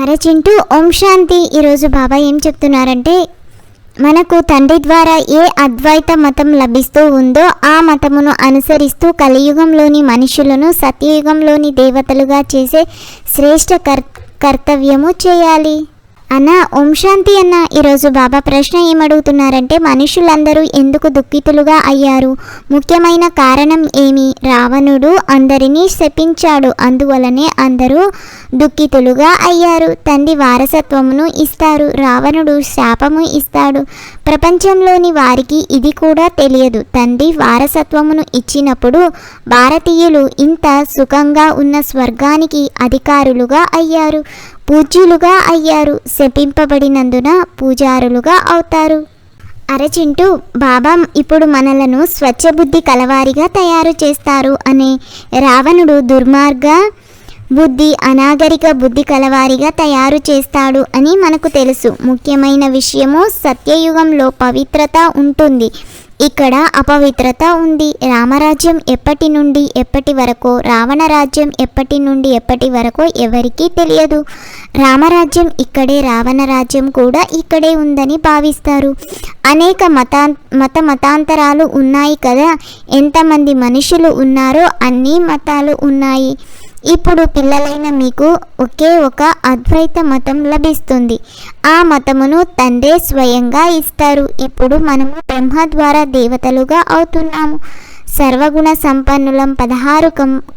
హరే చింటూ ఓం శాంతి. ఈరోజు బాబా ఏం చెప్తున్నారంటే మనకు తండ్రి ద్వారా ఏ అద్వైత మతం లభిస్తూ ఉందో ఆ మతమును అనుసరిస్తూ కలియుగంలోని మనుషులను సత్యయుగంలోని దేవతలుగా చేసే శ్రేష్ట కర్ కర్తవ్యము చేయాలి. అన్న ఓం శాంతి అన్న ఈరోజు బాబా ప్రశ్న ఏమడుగుతున్నారంటే మనుషులందరూ ఎందుకు దుఃఖితులుగా అయ్యారు? ముఖ్యమైన కారణం ఏమి? రావణుడు అందరినీ శపించాడు అందువలనే అందరూ దుఃఖితులుగా అయ్యారు. తండ్రి వారసత్వమును ఇస్తారు రావణుడు శాపము ఇస్తాడు. ప్రపంచంలోని వారికి ఇది కూడా తెలియదు. తండ్రి వారసత్వమును ఇచ్చినప్పుడు భారతీయులు ఇంత సుఖంగా ఉన్న స్వర్గానికి అధికారులుగా అయ్యారు. పూజ్యులుగా అయ్యారు. శపింపబడినందున పూజారులుగా అవుతారు. అరచింటూ బాబా ఇప్పుడు మనలను స్వచ్ఛబుద్ధి కలవారిగా తయారు చేస్తారు అనే రావణుడు దుర్మార్గ బుద్ధి అనాగరిక బుద్ధి కలవారిగా తయారు చేస్తాడు అని మనకు తెలుసు. ముఖ్యమైన విషయము సత్యయుగంలో పవిత్రత ఉంటుంది. ఇక్కడ అపవిత్రత ఉంది. రామరాజ్యం ఎప్పటి నుండి ఎప్పటి వరకు రావణ రాజ్యం ఎప్పటి నుండి ఎప్పటి వరకు ఎవరికీ తెలియదు. రామరాజ్యం ఇక్కడే రావణ రాజ్యం కూడా ఇక్కడే ఉందని భావిస్తారు. అనేక మతా మత మతాంతరాలు ఉన్నాయి కదా. ఎంతమంది మనుషులు ఉన్నారో అన్ని మతాలు ఉన్నాయి. ఇప్పుడు పిల్లలైన మీకు ఒకే ఒక అద్వైత మతం లభిస్తుంది. ఆ మతమును తండ్రే స్వయంగా ఇస్తారు. ఇప్పుడు మనము బ్రహ్మ ద్వారా దేవతలుగా అవుతున్నాము. సర్వగుణ సంపన్నులం పదహారు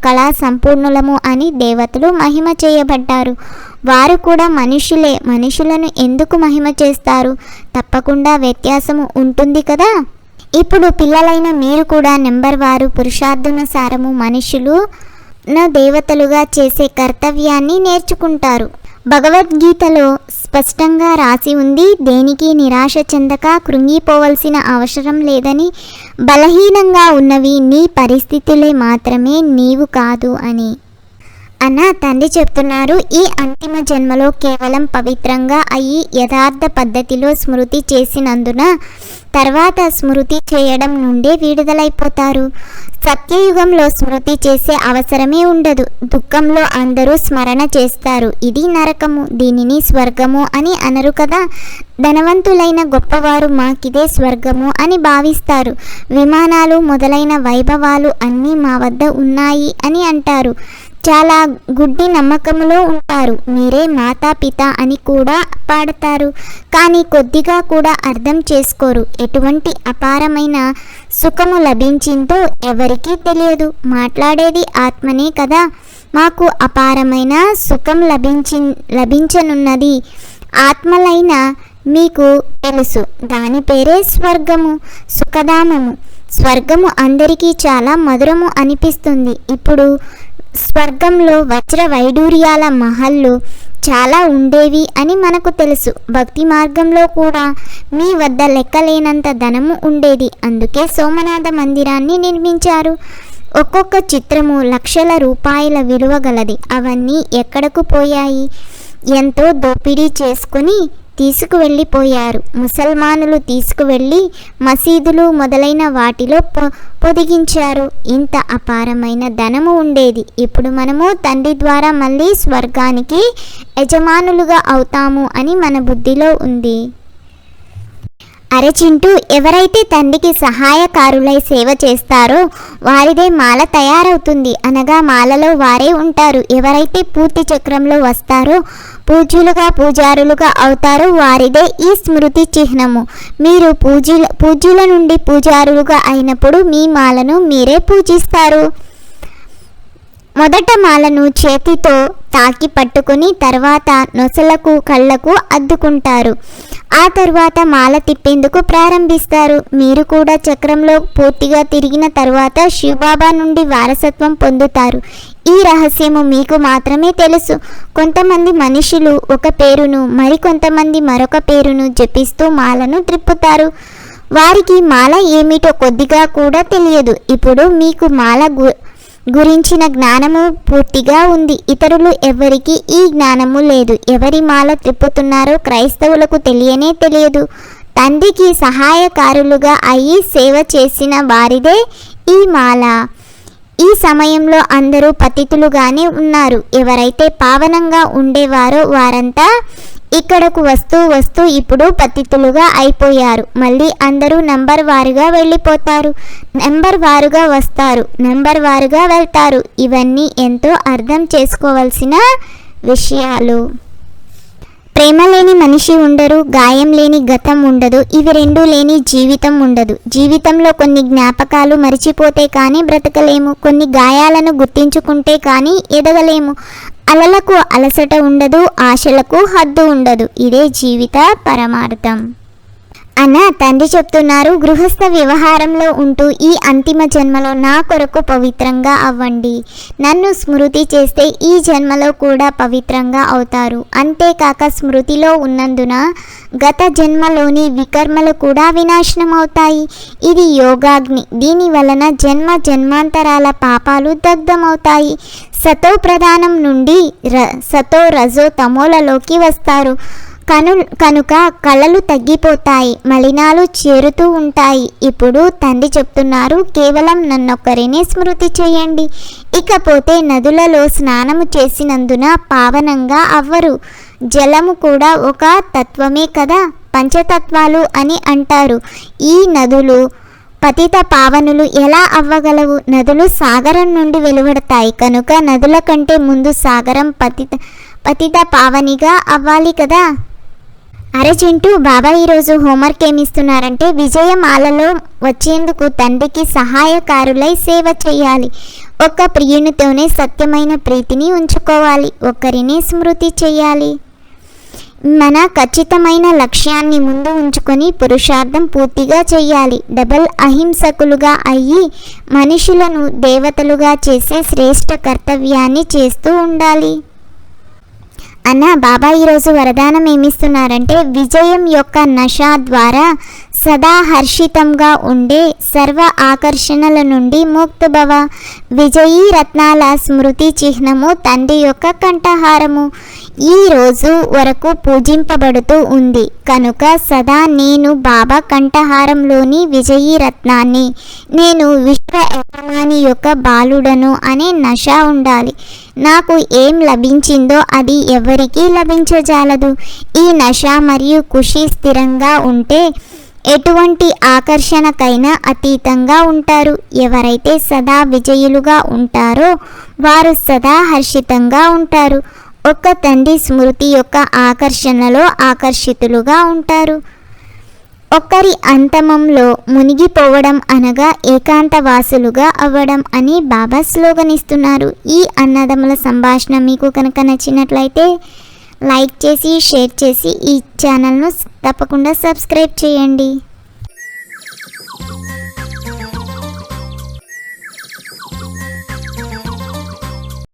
కళా సంపూర్ణులము అని దేవతలు మహిమ చేయబడ్డారు. వారు కూడా మనుషులే. మనుషులను ఎందుకు మహిమ చేస్తారు? తప్పకుండా వ్యత్యాసము ఉంటుంది కదా? ఇప్పుడు పిల్లలైన మీరు కూడా నెంబర్ వారు పురుషార్థునుసారము మనుషులు దేవతలుగా చేసే కర్తవ్యాన్ని నేర్చుకుంటారు. భగవద్గీతలో స్పష్టంగా రాసి ఉంది దేనికి నిరాశ చెందక కృంగిపోవలసిన అవసరం లేదని బలహీనంగా ఉన్నవి నీ పరిస్థితులే మాత్రమే నీవు కాదు అని. అన్న తండ్రి చెప్తున్నారు ఈ అంతిమ జన్మలో కేవలం పవిత్రంగా అయ్యి యథార్థ పద్ధతిలో స్మృతి చేసినందున తర్వాత స్మృతి చేయడం నుండే విడుదలైపోతారు. సత్యయుగంలో స్మృతి చేసే అవసరమే ఉండదు దుఃఖంలో అందరూ స్మరణ చేస్తారు. ఇది నరకము దీనిని స్వర్గము అని అనరు కదా? ధనవంతులైన గొప్పవారు మాకిదే స్వర్గము అని భావిస్తారు. విమానాలు మొదలైన వైభవాలు అన్నీ మా వద్ద ఉన్నాయి అని అంటారు. చాలా గుడ్డి నమ్మకంలో ఉంటారు. మీరే మాతాపిత అని కూడా పాడతారు. కానీ కొద్దిగా కూడా అర్థం చేసుకోరు. ఎటువంటి అపారమైన సుఖము లభించిందో ఎవరికీ తెలియదు. మాట్లాడేది ఆత్మనే కదా. మాకు అపారమైన సుఖం లభించి లభించనున్నది ఆత్మలైన మీకు తెలుసు. దాని పేరే స్వర్గము సుఖధామము. స్వర్గము అందరికీ చాలా మధురము అనిపిస్తుంది. ఇప్పుడు స్వర్గంలో వజ్ర వైడూర్యాల మహల్లు చాలా ఉండేవి అని మనకు తెలుసు. భక్తి మార్గంలో కూడా మీ వద్ద లెక్కలేనంత ధనము ఉండేది. అందుకే సోమనాథ మందిరాన్ని నిర్మించారు. ఒక్కొక్క చిత్రము లక్షల రూపాయల విలువ గలది. అవన్నీ ఎక్కడకు పోయాయి? ఎంతో దోపిడీ చేసుకుని తీసుకువెళ్ళిపోయారు. ముసల్మానులు తీసుకువెళ్ళి మసీదులు మొదలైన వాటిలో పొ పొదిగించారు. ఇంత అపారమైన ధనము ఉండేది. ఇప్పుడు మనము తండ్రి ద్వారా మళ్ళీ స్వర్గానికి యజమానులుగా అవుతాము అని మన బుద్ధిలో ఉంది. అరచింటూ ఎవరైతే తండ్రికి సహాయకారులై సేవ చేస్తారో వారిదే మాల తయారవుతుంది. అనగా మాలలో వారే ఉంటారు. ఎవరైతే పూర్తి చక్రంలో వస్తారో పూజ్యులుగా పూజారులుగా అవుతారో వారిదే ఈ స్మృతి చిహ్నము. మీరు పూజ్యుల పూజ్యుల నుండి పూజారులుగా అయినప్పుడు మీ మాలను మీరే పూజిస్తారు. మొదట మాలను చేతితో తాకి పట్టుకుని తర్వాత నొసలకు కళ్ళకు అద్దుకుంటారు. ఆ తర్వాత మాల తిప్పేందుకు ప్రారంభిస్తారు. మీరు కూడా చక్రంలో పూర్తిగా తిరిగిన తర్వాత శివబాబా నుండి వారసత్వం పొందుతారు. ఈ రహస్యము మీకు మాత్రమే తెలుసు. కొంతమంది మనుషులు ఒక పేరును మరికొంతమంది మరొక పేరును జపిస్తూ మాలను త్రిప్పుతారు. వారికి మాల ఏమిటో కొద్దిగా కూడా తెలియదు. ఇప్పుడు మీకు మాల గు గురించిన జ్ఞానము పూర్తిగా ఉంది. ఇతరులు ఎవరికి ఈ జ్ఞానము లేదు. ఎవరి మాల త్రిప్పుతున్నారో క్రైస్తవులకు తెలియనే తెలియదు. తండ్రికి సహాయకారులుగా అయి సేవ చేసిన వారిదే ఈ మాల. ఈ సమయంలో అందరూ పతితులుగానే ఉన్నారు. ఎవరైతే పావనంగా ఉండేవారో వారంతా ఇక్కడకు వస్తూ వస్తూ ఇప్పుడు పతితులుగా అయిపోయారు. మళ్ళీ అందరూ నంబర్ వారుగా వెళ్ళిపోతారు. నెంబర్ వారుగా వస్తారు. నెంబర్ వారుగా వెళ్తారు. ఇవన్నీ ఎంతో అర్థం చేసుకోవాల్సిన విషయాలు. ప్రేమ లేని మనిషి ఉండరు. గాయం లేని గతం ఉండదు. ఇవి రెండు లేని జీవితం ఉండదు. జీవితంలో కొన్ని జ్ఞాపకాలు మరిచిపోతే కానీ బ్రతకలేము. కొన్ని గాయాలను గుర్తించుకుంటే కానీ ఎదగలేము. అలలకు అలసట ఉండదు ఆశలకు హద్దు ఉండదు. ఇదే జీవిత పరమార్థం. అన్న తండ్రి చెప్తున్నారు గృహస్థ వ్యవహారంలో ఉంటూ ఈ అంతిమ జన్మలో నా కొరకు పవిత్రంగా అవ్వండి. నన్ను స్మృతి చేస్తే ఈ జన్మలో కూడా పవిత్రంగా అవుతారు. అంతేకాక స్మృతిలో ఉన్నందున గత జన్మలోని వికర్మలు కూడా వినాశనం అవుతాయి ఇది యోగాగ్ని. దీని వలన జన్మ జన్మాంతరాల పాపాలు దగ్ధమవుతాయి. సతో ప్రధానం నుండి ర సతో రజో తమోలలోకి వస్తారు. కను కనుక కళలు తగ్గిపోతాయి మలినాలు చేరుతూ ఉంటాయి. ఇప్పుడు తండ్రి చెప్తున్నారు కేవలం నన్నొక్కరినే స్మృతి చేయండి. ఇకపోతే నదులలో స్నానము చేసినందున పావనంగా అవ్వరు. జలము కూడా ఒక తత్వమే కదా? పంచతత్వాలు అని అంటారు. ఈ నదులు పతిత పావనులు ఎలా అవ్వగలవు? నదులు సాగరం నుండి వెలువడతాయి. కనుక నదుల కంటే ముందు సాగరం పతిత పతిత పావనిగా అవ్వాలి కదా? అరే చింటూ బాబా ఈరోజు హోంవర్క్ ఏమిస్తున్నారంటే ఇస్తున్నారంటే విజయమాలలో వచ్చేందుకు తండ్రికి సహాయకారులై సేవ చేయాలి. ఒక ప్రియునితోనే సత్యమైన ప్రీతిని ఉంచుకోవాలి. ఒకరిని స్మృతి చేయాలి. మన ఖచ్చితమైన లక్ష్యాన్ని ముందు ఉంచుకొని పురుషార్థం పూర్తిగా చేయాలి. డబల్ అహింసకులుగా అయ్యి మనుషులను దేవతలుగా చేసే శ్రేష్ఠ కర్తవ్యాన్ని చేస్తూ ఉండాలి. అన్న బాబా ఈరోజు వరదానం ఏమిస్తున్నారంటే విజయం యొక్క నష ద్వారా సదా హర్షితంగా ఉండే సర్వ ఆకర్షణల నుండి ముక్తభవ విజయీ రత్నాల స్మృతి చిహ్నము తండ్రి యొక్క కంఠహారము. ఈ రోజు వరకు పూజింపబడుతూ ఉంది. కనుక సదా నేను బాబా కంఠహారంలోని విజయీ రత్నాన్ని నేను విశ్వ యజమాని యొక్క బాలుడను అనే నష ఉండాలి. నాకు ఏం లభించిందో అది ఎవరికీ లభించజాలదు. ఈ నష మరియు ఖుషి స్థిరంగా ఉంటే ఎటువంటి ఆకర్షణకైనా అతీతంగా ఉంటారు. ఎవరైతే సదా విజయులుగా ఉంటారో వారు సదా హర్షితంగా ఉంటారు. ఒక్క తండ్రి స్మృతి యొక్క ఆకర్షణలో ఆకర్షితులుగా ఉంటారు. ఒక్కరి అంతమంలో మునిగిపోవడం అనగా ఏకాంతవాసులుగా అవ్వడం అని బాబా స్లోగన్ ఇస్తున్నారు ఈ అన్నదమ్ముల సంభాషణ మీకు కనుక నచ్చినట్లయితే లైక్ చేసి షేర్ చేసి ఈ ఛానల్ను తప్పకుండా సబ్స్క్రైబ్ చేయండి.